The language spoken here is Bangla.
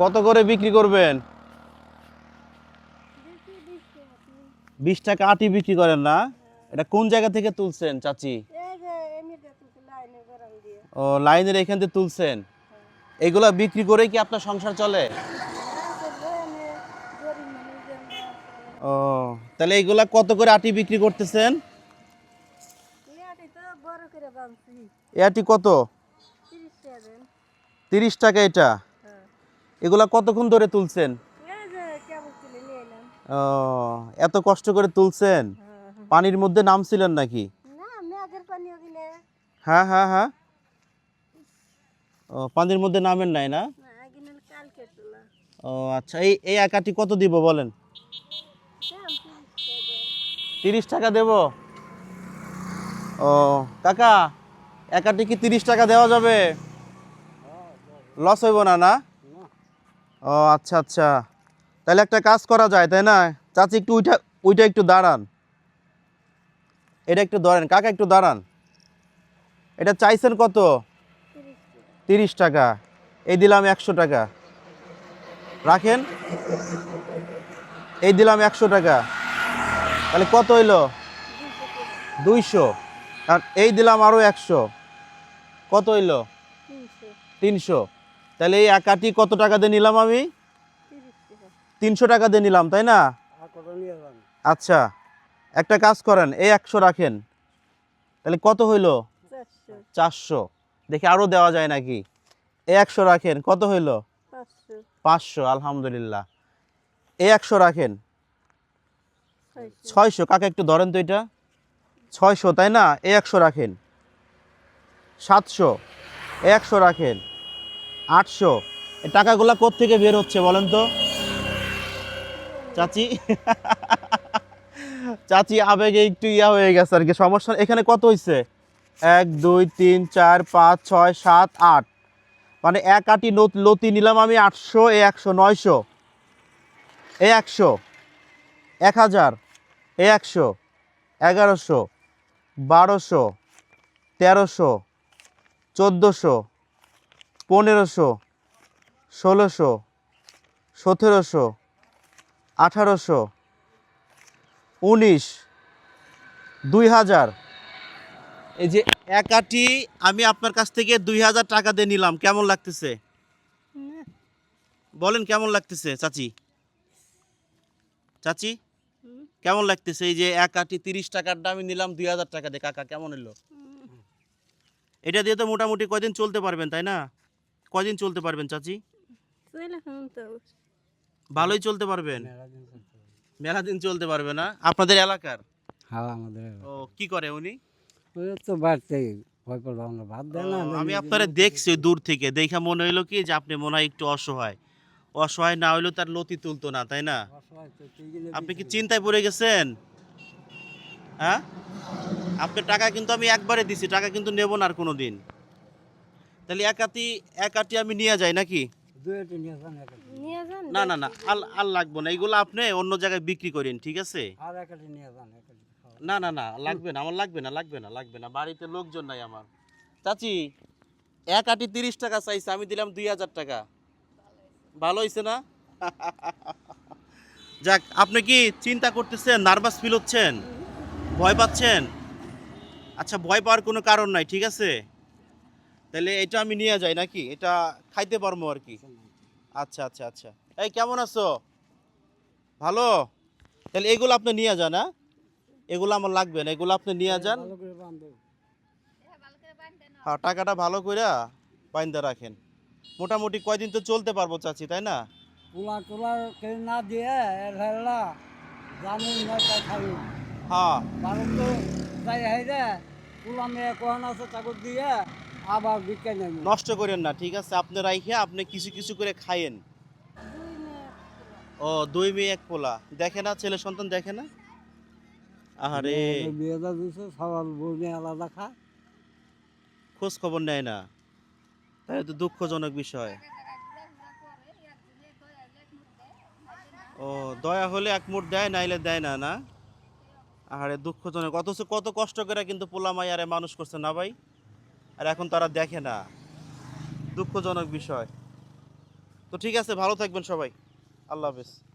কত করে বিক্রি করবেন? বিশ টাকা আটি বিক্রি করেন না? এটা কোন জায়গা থেকে তুলছেন, চাচি? ও, লাইনের এখান থেকে তুলছেন। এগুলা বিক্রি করে কি আপনার সংসার চলে? ও, তাহলে এইগুলা কত করে আটি বিক্রি করতেছেন? এ আটি কত? তিরিশ টাকা এটা। এগুলা কতক্ষণ ধরে তুলছেন? ও এত কষ্ট করে তুলছেন? পানির মধ্যে নামছিলেন নাকি? হ্যাঁ হ্যাঁ হ্যাঁ। ও পানির মধ্যে নামেন নাই না? ও আচ্ছা এই এই একাটি কত দিব বলেন? তিরিশ টাকা দেব। ও কাকা একাটি কি তিরিশ টাকা দেওয়া যাবে? লস হইব না না? ও আচ্ছা আচ্ছা। তাহলে একটা কাজ করা যায়, তাই না? চাচি একটু উইটা উইটা একটু দাঁড়ান। এটা একটু ধরেন, কাকা একটু দাঁড়ান। এটা চাইছেন কত? তিরিশ টাকা। এই দিলাম একশো টাকা। রাখেন। এই দিলাম একশো টাকা। তাহলে কত হইল? দুইশো। আর এই দিলাম আরও একশো। কত হইল? তিনশো। তাহলে এই একাটি কত টাকা দিয়ে নিলাম আমি? তিনশো টাকা দিয়ে নিলাম, তাই না? আচ্ছা একটা কাজ করেন, এই একশো রাখেন। তাহলে কত হইল? চারশো। দেখি আরও দেওয়া যায় নাকি? এই একশো রাখেন, কত হইল? পাঁচশো, আলহামদুলিল্লাহ। এই একশো রাখেন। ছয়শো, কাকে একটু ধরেন তো এটা? ছয়শো, তাই না? এ একশো রাখেন। সাতশো একশো রাখেন। আটশো। টাকাগুলা কোত্থেকে বের হচ্ছে বলেন তো? চাচি? চাচি আবেগে একটু ইয়া হয়ে গেছে আর কি, সমস্যা এখানে কত হয়েছে এক, দুই, তিন, চার, পাঁচ, ছয়, সাত, আট। মানে এক আটি লতি নিলাম আমি আটশো, এ একশো, নয়শো। এ একশো, এক হাজার, এ একশো, এগারোশো, বারোশো, তেরোশো, চোদ্দোশো পনেরোশো, ষোলোশো, সতেরোশো, আঠারোশো, উনিশ, দুই হাজার। এই যে এক আটি, আমি আপনার কাছ থেকে দুই হাজার টাকা দিয়ে নিলাম। কেমন লাগতেছে? বলেন, কেমন লাগতেছে চাচি? চাচি? কেমন লাগতেছে? এই যে এক আটি তিরিশ টাকার দামে নিলাম, দুই হাজার টাকা দিয়ে। কাকা, কেমন এলো? এটা দিয়ে তো মোটামুটি কয়দিন চলতে পারবেন, তাই না? কয়দিন চলতে পারবেন চাচি? ভালোই চলতে পারবেন? মেলা দিন চলতে পারবে। না? আপনাদের এলাকার? হ্যাঁ আমাদের ও কি করে উনি? তো বাড়তে আমি আপনারা দেখছি দূর থেকে দেখা মনে হইল কি যে আপনি মনে হয় একটু অসহায়। অসহায় না হইলেও তার লতি তুলতো না তাই না? আপনি কি চিন্তায় পড়ে গেছেন? হ্যাঁ? আপনার টাকা কিন্তু আমি একবারে দিছি টাকা কিন্তু নেব না আর কোনো দিন তাহলে একাতি একাটি আমি নিয়ে যাই নাকি? দুইটি নিয়ে যান একাটি। না না না আল আল লাগবো না। এগুলো আপনি অন্য জায়গায় বিক্রি করেন ঠিক আছে। না না না লাগবে না আমার লাগবে না লাগবে না লাগবে না। বাড়িতে লোকজন নাই আমার। চাচি এক আটি তিরিশ টাকা চাইছে আমি দিলাম দুই হাজার টাকা। ভালো হয়েছে না? যাক আপনি কি চিন্তা করতেছেন নার্ভাস ফিল হচ্ছেন? ভয় পাচ্ছেন? আচ্ছা ভয় পাওয়ার কোনো কারণ নাই ঠিক আছে? তাহলে এটা আমি নিয়ে যাই নাকি? এটা খাইতে পারব আর কি। আচ্ছা আচ্ছা আচ্ছা। এই কেমন আছো? ভালো? তাহলে এগুলো আপনি নিয়ে যান হ্যাঁ? এগুলো আমার লাগবে না এগুলো আপনি নিয়ে যান। হ্যাঁ টাকাটা ভালো করে বাইন্দা রাখেন। মোটামুটি কয়দিন তো চলতে পারব চাচি তাই না? না দিয়ে এর হেলা জামুন নয়টা খাবি। হ্যাঁ। কারণ তো যাই হাই রে মেয়ে কোহান আছে চাকর দিয়ে আবার নষ্ট করেন না ঠিক আছে? আপনি রাইখে আপনি কিছু কিছু করে খাইয়েন। ও দুই মেয়ে এক পোলা। দেখে না? ছেলে সন্তান দেখে না? আহারে। বিয়েটা দিছে সবার বউ আলাদা খা। খোঁজ খবর নেয় না। তাই তো দুঃখজনক বিষয়। ও দয়া হলে এক মুঠ দেয় নাইলে দেয় না না? আরে দুঃখজনক। অথচ কত কষ্ট করে কিন্তু পোলা মাইয়ারে মানুষ করছে না ভাই? আর এখন তারা দেখে না। দুঃখজনক বিষয়। তো ঠিক আছে, ভালো থাকবেন সবাই। আল্লাহ হাফেজ।